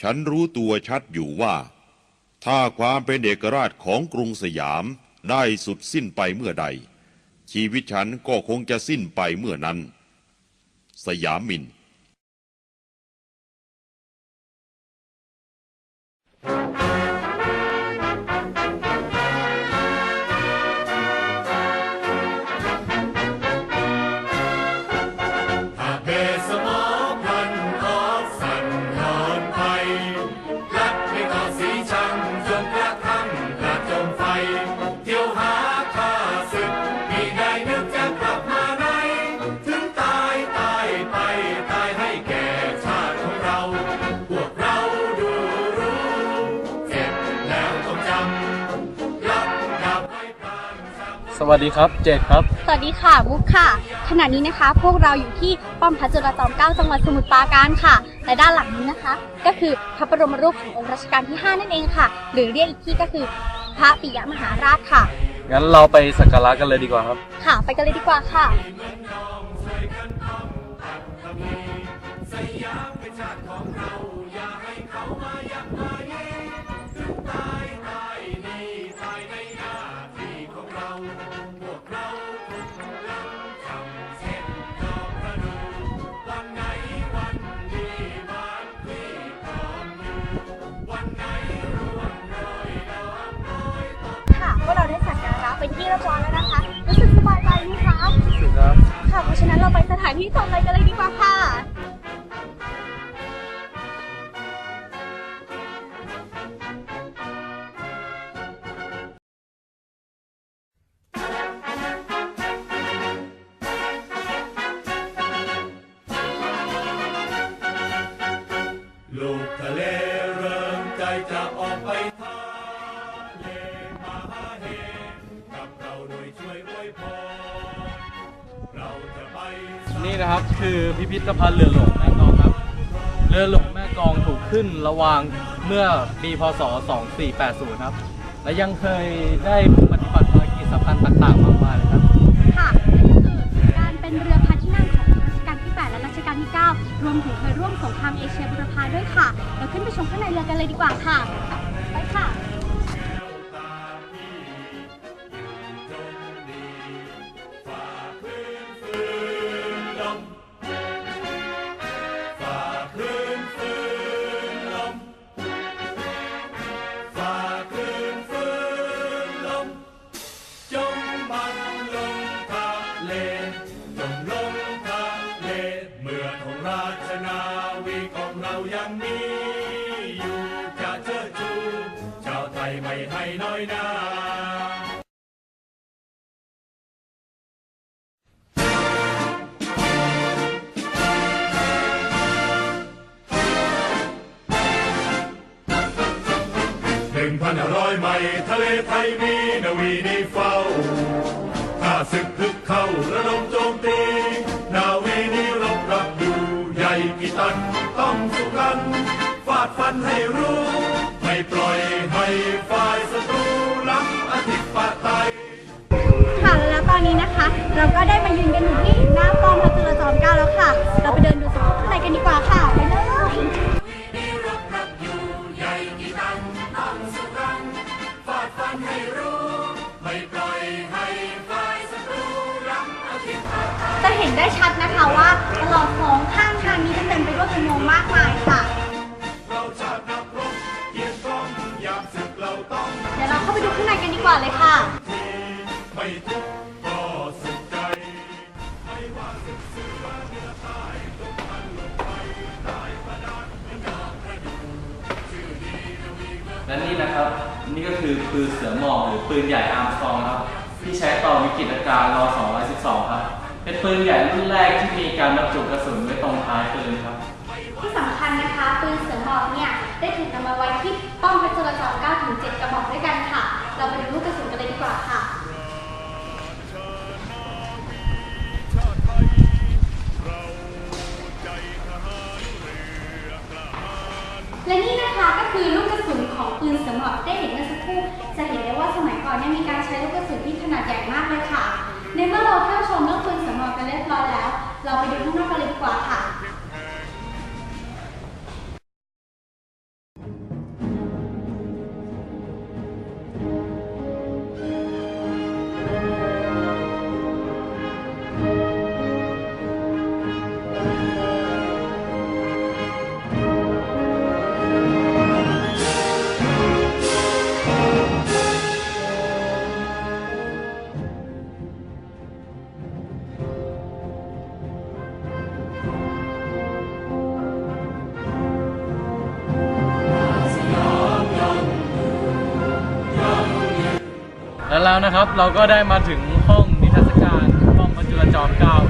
ฉันรู้ตัวชัดอยู่ว่า ถ้าความเป็นเอกราชของกรุงสยามได้สุดสิ้นไปเมื่อใด ชีวิตฉันก็คงจะสิ้นไปเมื่อนั้น สยามมิน วัสดีครับ เจดครับ สวัสดีค่ะ มุกค่ะ ขณะนี้นะคะ พวกเราอยู่ที่ป้อมพระจุลจอมเกล้าจังหวัดสมุทรปราการค่ะ และด้านหลังนี้นะคะ ก็คือพระบรมรูปขององค์รัชกาลที่ 5 นั่นเองค่ะ หรือเรียกอีกที่ก็คือพระปิยมหาราชค่ะ งั้นเราไปสักการะกันเลยดีกว่าครับ ค่ะ ไปกันเลยดีกว่าค่ะค่ะพ เป็นที่เรียบร้อยแล้วนะคะ รู้สึกสบายใจไหมคะครับ ค่ะ เพราะฉะนั้นเราไปสถานที่ต่อไปกันเลยดีกว่าค่ะ นะครับคือพิพิธภัณฑ์เรือหลวงแม่กลองครับ เรือหลวงแม่กลองถูกขึ้นระวางเมื่อปีพศ 2480 ครับ และยังเคยได้ปฏิบัติภารกิจสำคัญต่างๆมากมายเลยครับ ค่ะนั่นก็คือการเป็นเรือพระที่นั่งของรัชกาลที่ 8 และรัชกาลที่ 9 รวมถึงเคยร่วมสงครามเอเชียบุรพาด้วยค่ะ เราขึ้นไปชมข้างในเรือกันเลยดีกว่าค่ะ ไปค่ะ วีของเรายังมีอยู่จะเชิดชู ชาวไทยไม่ให้น้อยหน้าหนึ่งพันห้าร้อยไมล์ทะเลไทยมีนาวีนีเฝ้าข้าศึกพึกเข้าระดมโจาดฟันให้รู้ ไม่ปล่อยให้ฝ่ายศัตรูล้ำอธิปไตยค่ะแล้วตอนนี้นะคะ เราก็ได้มายืนกันอยู่ที่ คือปืนเสือหมอบหรือปืนใหญ่อาร์มสตรองครับ ที่ใช้ต่อวิกฤตการณ์ร212 ครับ เป็นปืนใหญ่รุ่นแรกที่มีการบรรจุกระสุนไว้ตรงท้ายปืนครับ ที่สำคัญนะคะ ปืนเสือหมอบเนี่ยได้ถูกนำมาไว้ที่ป้อมพระจุลจอมเก้าถึง7 และนี่นะคะก็คือลูกกระสุนของปืนเสือหมอบได้เห็นเมื่อสักครู่จะเห็นได้ว่าสมัยก่อนเนี่ยมีการใช้ลูกกระสุนที่ขนาดใหญ่มากเลยค่ะ ในเมื่อเราเข้าชมเรื่องปืนเสือหมอบกันเรียบร้อยแล้ว เราไปดูข้างนอกกันเลยดีกว่าค่ะ แล้วนะครับ เราก็ได้มาถึงห้องนิทรรศการห้องบรรจุลจอมเกล้าครับเรา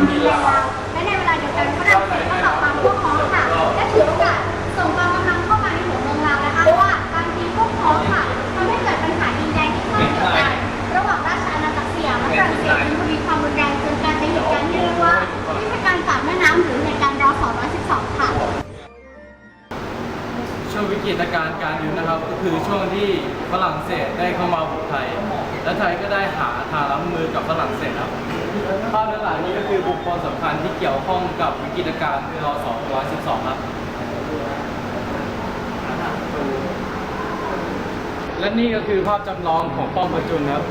นแดนลาวและในเวลาเดียวกันฝรั่งเศสก็ปราบปรามพวกพ้องค่ะ และถือโอกาสส่งกองกำลังเข้ามาในหัวเมืองลานะคะ เพราะว่าบางทีพวกพ้องค่ะทำให้เกิดปัญหาดินแดนที่ข้ามเกี่ยวกันระหว่างราชอาณาจักรสยามและฝรั่งเศสจึงทวีความรุนแรงจนกลายเป็นเหตุการณ์ที่เรียกว่ายุทธการปากแม่น้ำหรือเหตุการรอ212 ค่ะ ช่วงวิกฤตการณ์การอยู่นะครับ ก็คือช่วงที่ฝรั่งเศสได้เข้ามาบุกไทย และไทยก็ได้หาทางรับมือกับฝรั่งเศสครับ ภาพด้านหลังนี้ก็คือบุคคลสำคัญที่เกี่ยวข้องกับวิกฤตการณ์รอ212ครับ และนี่ก็คือภาพจำลองของป้อมประจุนครับ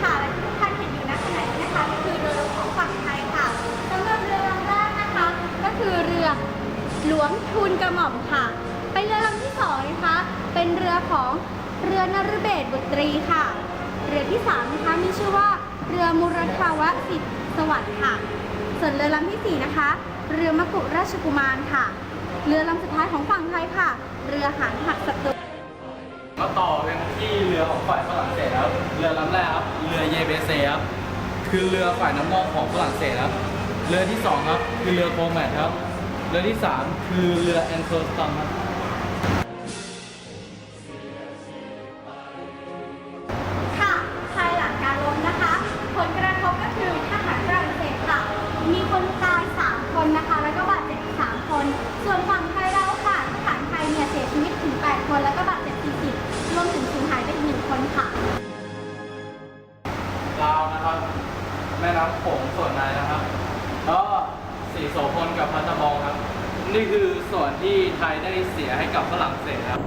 ค่ะและที่ทุกท่านเห็นอยู่ณขณะนี้นะคะก็คือเรือของฝั่งไทยค่ะสำหรับเรือลำแรกนะคะ ก็คือเรือหลวงทูลกระหม่อมค่ะ รือของเรือนฤเบศบุตรีค่ะ เรือที่สามนะคะมีชื่อว่าเรือมุรทาวะสิทธิสวัสดิ์ค่ะ ส่วนเรือลำที่สี่นะคะ เรือมกุราชกุมารค่ะ เรือลำสุดท้ายของฝั่งไทยค่ะ เรือหางหักศัตรูมาต่อกันที่เรือของฝ่ายฝรั่งเศสครับ เรือลำแรกครับ เรือเยเบเซครับ คือเรือฝ่ายน้ำนอกของฝรั่งเศสครับ เรือที่สองครับ คือเรือโคแมทครับ เรือที่สามคือเรือแอนโทสตัมครับ นี่คือส่วนที่ไทยได้เสียให้กับฝรั่งเศสครับ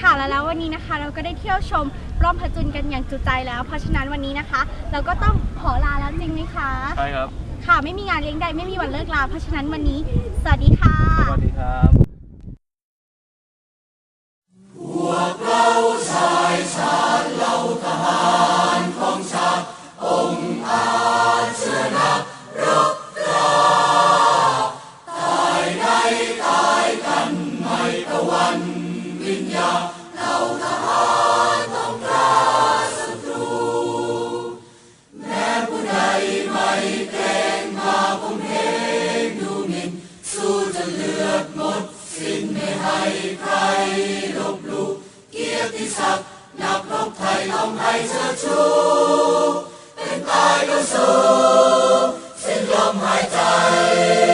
ค่ะแล้วแล้ววันนี้นะคะ เราก็ได้เที่ยวชมร่อมผจญกันอย่างจุใจแล้ว เพราะฉะนั้นวันนี้นะคะ เราก็ต้องขอลาแล้วจริงไหมคะ ใช่ครับ ค่ะไม่มีงานเลี้ยงใดไม่มีวันเลิกลาเพราะฉะนั้นวันนี้ สวัสดีค่ะ สวัสดีครับ เลือดหมดสิ้นไม่ให้ใครลบลู่เกียรติศักดิ์นักรบไทยต้องให้เชิดชูเป็นตายก็สู้สิ้นลมหายใจ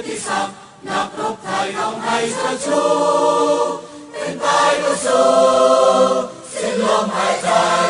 ยรติศักดิ์นักรบไทยต้องให้เจ้าชู้เป็นตายก็สู้สิ้นลมหายใจ